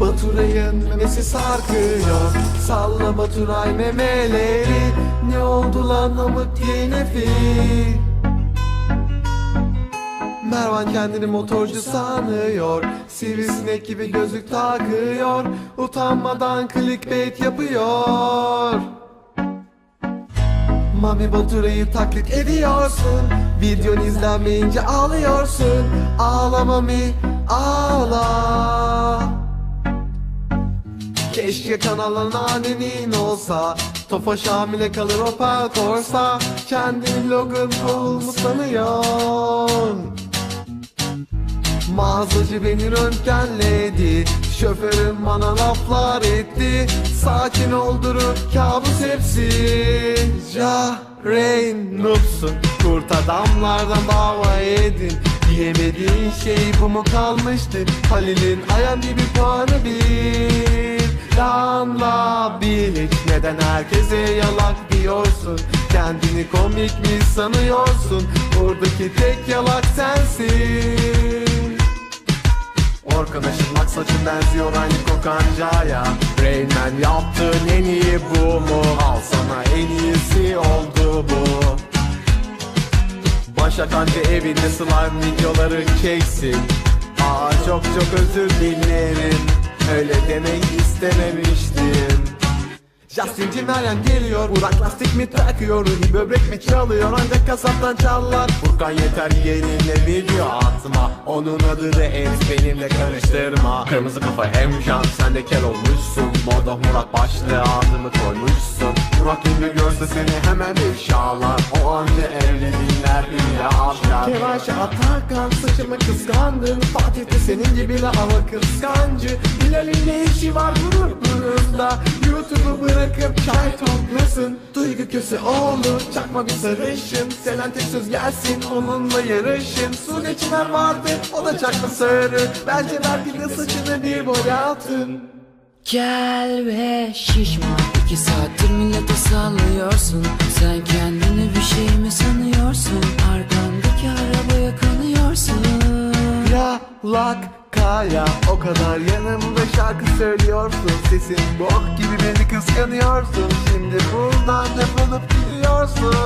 Baturay'ın memesi sarkıyor. Salla Baturay memeleri. Ne oldu lan amık yine fil? Mervan kendini motorcu sanıyor. Sivrisinek gibi gözlük takıyor. Utanmadan clickbait yapıyor. Mami Baturay'ı taklit ediyorsun. Videon izlenmeyince ağlıyorsun. Ağla Mami ağla Keşke kanalın annenin olsa Tofaş hamile kalır operatörsa Kendini Logan Paul mu sanıyorsun? Mağazacı beni röntgenledi Şoförüm bana laflar etti. Sakin ol durup kabus hepsi. Ja Rain noobsun Kurt adamlardan dava edin. Diyemediğin şey bu mu kalmıştı Halil'in IMDb puanı bir. Lanla bil hiç neden herkese yalak diyorsun? Kendini komik mi sanıyorsun? Buradaki tek yalak sensin Orkan aşırmak saçın benziyor aynı kokancaya. Rain Man yaptığın en iyi bu mu? Al sana en iyisi oldu bu. Başak anca evinde slime videoları çeksin. Aa çok çok özür dilerim. Öyle demek istememiştim Justin Meryem geliyor Burak lastik mi takıyor Ruhi böbrek mi çalıyor Ancak kasaptan çallar. Furkan yeter yerine video atma. Onun adı da et benimle karıştırma. Kırmızı kafa hemşan sen de kel olmuşsun. Moda Murat başlığı adımı koymuşsun. Murat ünlü görse seni hemen ifşalar. O anca evli dinler bile afşar Kevaş Atakan saçımı kıskandın. Fatih de senin gibi la ama kıskancı. Bilal'in ne işi var gurur YouTube'u bırakıp çay toplasın. Duygu köse oğlu çakma bir sarışın. Selen tek söz gelsin onunla yarışın. Sude Çınar vardı o da çakma sarı. Bence bir de saçını bir boyatın Gel ve şişma İki saattir millete sallıyorsun. Sen kendini bir şey mi sanıyorsun? Arkamdaki arabaya kanıyorsun. Yalak kaya o kadar yanımda şarkı söylüyorsun. Sesin bok gibi beni kıskanıyorsun. Şimdi buradan defolup gidiyorsun